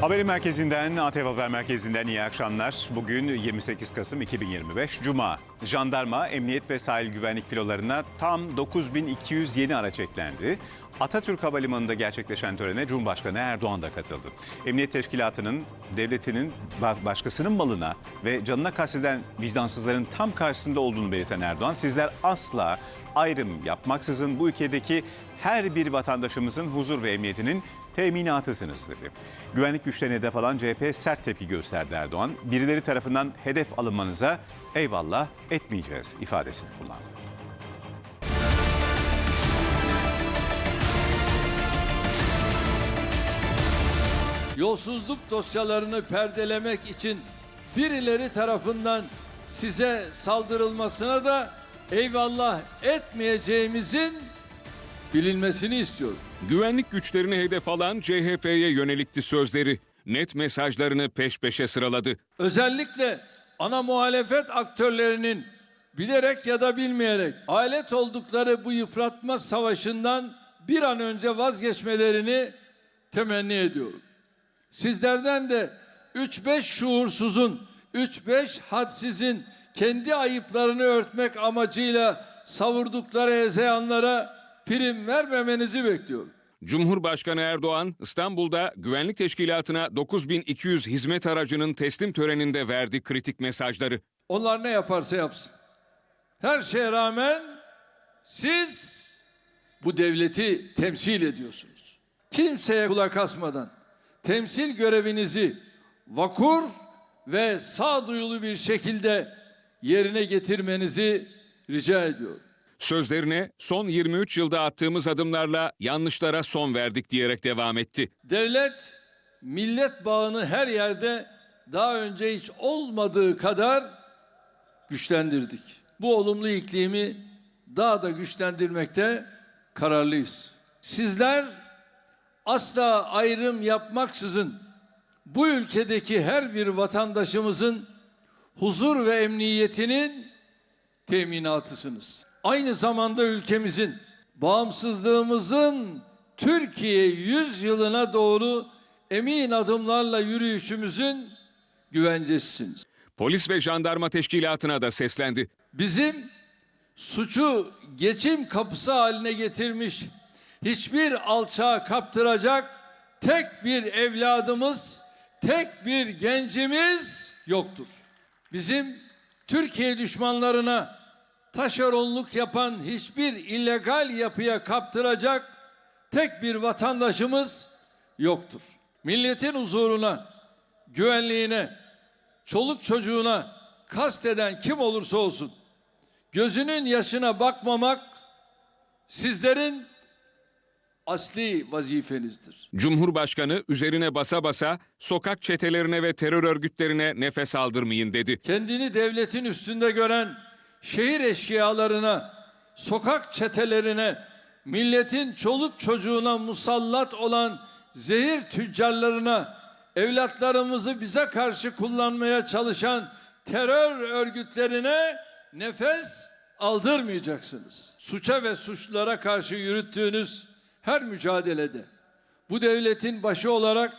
Haberin merkezinden, ATV Haber Merkezi'nden iyi akşamlar. Bugün 28 Kasım 2025 Cuma. Jandarma, emniyet ve sahil güvenlik filolarına tam 9200 yeni araç eklendi. Atatürk Havalimanı'nda gerçekleşen törene Cumhurbaşkanı Erdoğan da katıldı. Emniyet Teşkilatı'nın, devletinin ba- başkasının malına ve canına kasteden vicdansızların tam karşısında olduğunu belirten Erdoğan, sizler asla ayrım yapmaksızın bu ülkedeki her bir vatandaşımızın huzur ve emniyetinin teminatısınız dedi. Güvenlik güçlerine hedef alan CHP sert tepki gösterdi Erdoğan. Birileri tarafından hedef alınmanıza eyvallah etmeyeceğiz ifadesini kullandı. yolsuzluk dosyalarını perdelemek için birileri tarafından size saldırılmasına da eyvallah etmeyeceğimizin bilinmesini istiyorum. Güvenlik güçlerini hedef alan CHP'ye yönelikti sözleri. Net mesajlarını peş peşe sıraladı. Özellikle ana muhalefet aktörlerinin bilerek ya da bilmeyerek alet oldukları bu yıpratma savaşından bir an önce vazgeçmelerini temenni ediyorum. Sizlerden de 3-5 şuursuzun, 3-5 hadsizin kendi ayıplarını örtmek amacıyla savurdukları ezeyanlara prim vermemenizi bekliyorum. Cumhurbaşkanı Erdoğan İstanbul'da güvenlik teşkilatına 9200 hizmet aracının teslim töreninde verdi kritik mesajları. Onlar ne yaparsa yapsın. Her şeye rağmen siz bu devleti temsil ediyorsunuz. Kimseye kulak asmadan temsil görevinizi vakur ve sağduyulu bir şekilde yerine getirmenizi rica ediyorum. Sözlerine son 23 yılda attığımız adımlarla yanlışlara son verdik diyerek devam etti. Devlet millet bağını her yerde daha önce hiç olmadığı kadar güçlendirdik. Bu olumlu iklimi daha da güçlendirmekte kararlıyız. Sizler asla ayrım yapmaksızın bu ülkedeki her bir vatandaşımızın huzur ve emniyetinin teminatısınız. Aynı zamanda ülkemizin bağımsızlığımızın Türkiye 100 yılına doğru emin adımlarla yürüyüşümüzün güvencesisiniz. Polis ve jandarma teşkilatına da seslendi. Bizim suçu geçim kapısı haline getirmiş hiçbir alçağa kaptıracak tek bir evladımız, tek bir gencimiz yoktur. Bizim Türkiye düşmanlarına taşeronluk yapan hiçbir illegal yapıya kaptıracak tek bir vatandaşımız yoktur. Milletin huzuruna, güvenliğine, çoluk çocuğuna kasteden kim olursa olsun gözünün yaşına bakmamak sizlerin asli vazifenizdir. Cumhurbaşkanı üzerine basa basa sokak çetelerine ve terör örgütlerine nefes aldırmayın dedi. Kendini devletin üstünde gören şehir eşkıyalarına, sokak çetelerine, milletin çoluk çocuğuna musallat olan zehir tüccarlarına, evlatlarımızı bize karşı kullanmaya çalışan terör örgütlerine nefes aldırmayacaksınız. Suça ve suçlulara karşı yürüttüğünüz her mücadelede bu devletin başı olarak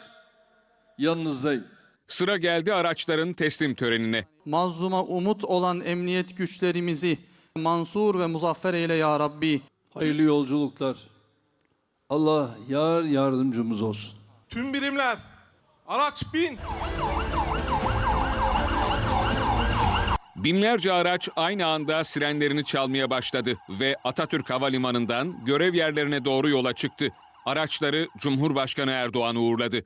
yanınızdayım. Sıra geldi araçların teslim törenine. Mazluma umut olan emniyet güçlerimizi mansur ve muzaffer eyle ya Rabbi. Hayırlı yolculuklar. Allah yar yardımcımız olsun. Tüm birimler araç bin. Binlerce araç aynı anda sirenlerini çalmaya başladı ve Atatürk Havalimanı'ndan görev yerlerine doğru yola çıktı. Araçları Cumhurbaşkanı Erdoğan uğurladı.